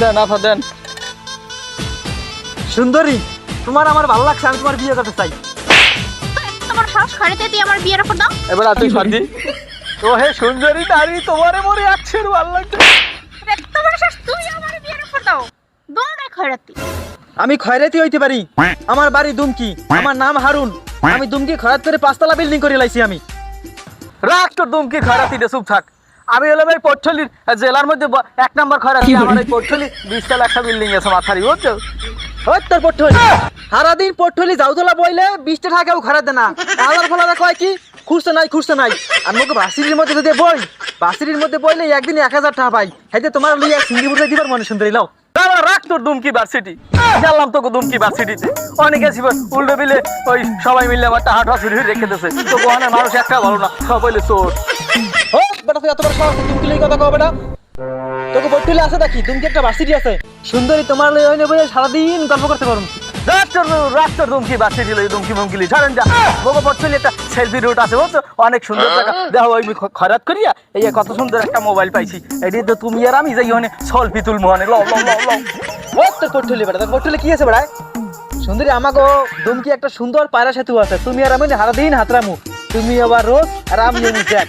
দেন আফা দেন। সুন্দরী তোমার আমার ভালো লাগছে আমি তোমার বিয়ে করতে চাই। তোমার সাহস খাড়িতে দিয়ে আমার বিয়ের অফার দাও। এবার তুই শান্তি তো হে সুন্দরী নারী তোমারে মরে আছের ভালো লাগছে। তোমার সাহস তুমি আমার বিয়ের অফার দাও। দোনোটাই খয়রাতি। আমি খয়রাতি হইতে পারি। আমার বাড়ি দুমকি আমার নাম হারুন। আমি দুমকি খয়রাত করে পাঁচতলা বিল্ডিং করে লাইছি আমি। রাখ তোর দুমকি খয়রাতি চুপ থাক। আমি হলাম এই পট্টলির জেলার মধ্যে এক নম্বর খয়রাতি আমার এই পট্টলি বিশতলা একটা বিল্ডিং আছে মাথারি বুঝছ? ওই তোর পট্টলি। সারাদিন পট্টলি যাওতলা বইলে বিশটা টাকাও খরাত দেনা আলার ফলাদা কয় কি? খুঁজতে নাই খুঁজতে নাই। আর মুখ বাসিরির মধ্যে যদি বই বাসিরির মধ্যে বইলে একদিন এক হাজার টাকা পাই। হাইতে তোমার লইয়া সিঙ্গিপুরে দিবার মনে সুন্দরী লাও দাঁড়া, রাখ তোর দুমকি ভার্সিটি জানলাম তোকে দুমকি ভার্সিটিতে অনেকে ছিল উল্টো বিলে ওই সবাই মিলে আমার টাহা ঠা চুরি রেখে দিয়েছে। তো মানুষ একটা ভালো না সব হইলে চোর সুন্দরী অনেক সুন্দর দেখো খ- খরাত করিয়া এই কত সুন্দর একটা মোবাইল পাইছি। এটি তো তুমি আর আমি যাই কি আছে সুন্দরী আমাকে দুমকি একটা সুন্দর পায়রা সেতু আছে। তুমি আর আমি সারাদিন হাতরামু তুমি আবার রোজ আর আমি জ্যাক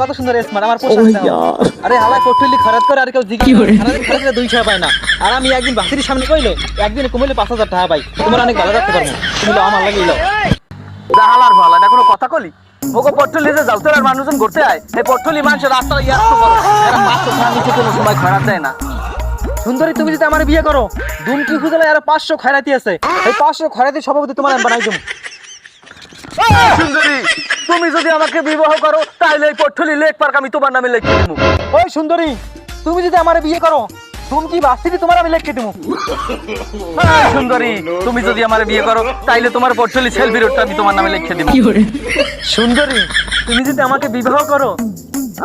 কত সুন্দর স্মার্ট আমার পোশাক আরে পট্টলি খরাত করে আর কেউ সারাদিন খরচ করে দুইশো পায় না। আর আমি একদিন বাসির সামনে কইলো একদিন কমাইলে পাঁচ হাজার টাকা পাই। তোমার অনেক ভালো রাখতে পারব। তুমি আমার লাগে এলো দাহালার ভালা না কোনো কথা কলি? ওকে পট্টলি যে আর মানুষজন ঘুরতে আয় এই পট্টলি মানুষের রাস্তা ইয়ার তো করো এরা পাঁচশো টাকা কোনো সময় খারাপ দেয় না। সুন্দরী তুমি যদি আমার বিয়ে করো দুমকি খুঁজলে আর পাঁচশো খয়রাতি আছে। এই পাঁচশো খয়রাতি সভাপতি তোমার বানাই দেবো। সুন্দরী তুমি যদি আমাকে বিবাহ করো তাহলে এই পট্টলি লেক পার্ক আমি তোমার নামে লিখে দেবো। ওই সুন্দরী তুমি যদি আমার বিয়ে করো তোমার আমি লিখে দেবো। সুন্দরী তুমি যদি আমার বিয়ে করো তাইলে তোমার পট্টলি সেলফি রোডটা আমি তোমার নামে লিখে দেবো। সুন্দরী তুমি যদি আমাকে বিবাহ করো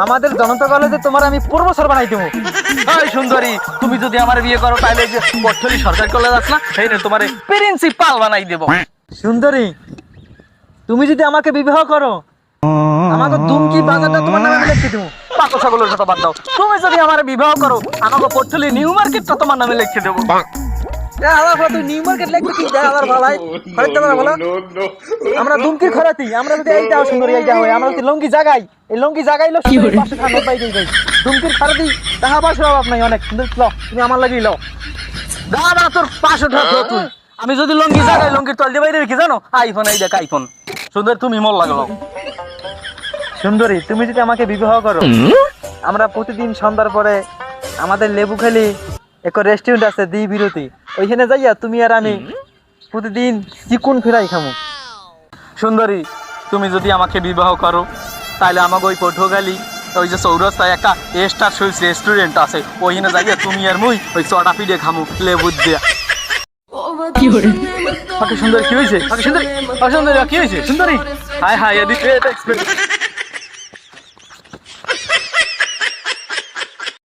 আমাদের জনতা কলেজে তোমার আমি প্রফেসর বানাই দেবো। সুন্দরী তুমি যদি আমার বিয়ে করো তাহলে যে পট্টলি সরকার কলেজ আস না তোমার প্রিন্সিপাল বানাই দেবো। সুন্দরী তুমি যদি আমাকে বিবাহ করো আমাকে দুমকি বাজারটা তোমার নামে আমি লিখে দেবো। পাতো ছাগলের কথা বাদ দাও। তুমি যদি আমার বিবাহ করো আমাকে পট্টলি নিউ মার্কেটটা তোমার নামে লিখে দেবো। আমরা দুমকির খরাতি আমরা যদি এইটা সুন্দরী এইটা হয় আমরা যদি লঙ্গি জাগাই এই লঙ্গি জাগাই লো সুন্দরী পাঁচশো পাই যাই যাই। দুমকির খরাতি তাহা পাঁচশো অভাব নাই অনেক সুন্দর লো তুমি আমার লাগি লো। দাদা তোর পাঁচশো আমি যদি লঙ্গি জাগাই লঙ্গির তল দিয়ে বাইরে কি জানো? আইফোন এই দেখ আইফোন। সুন্দর তুমি মল লাগল। সুন্দরী তুমি যদি আমাকে বিবাহ করো আমরা প্রতিদিন সন্ধ্যার পরে আমাদের লেবু খেলি এক রেস্টুরেন্ট আছে দি বিরতি। ওইখানে যাইয়া তুমি আর আমি প্রতিদিন চিকুন ফেরাই খামু। সুন্দরী তুমি যদি আমাকে বিবাহ করো তাহলে আমাকে ওই পটুয়াখালী ওই যে চৌরাস্তায় একটা স্টার সুইস রেস্টুরেন্ট আছে ওইখানে যাইয়া তুমি আর মুই ওই চটা পিঠে খামু লেবু দিয়া। সুন্দরী কি হয়েছে? সুন্দর সুন্দরী কি হয়েছে? সুন্দরী? হাই হাই এদিকে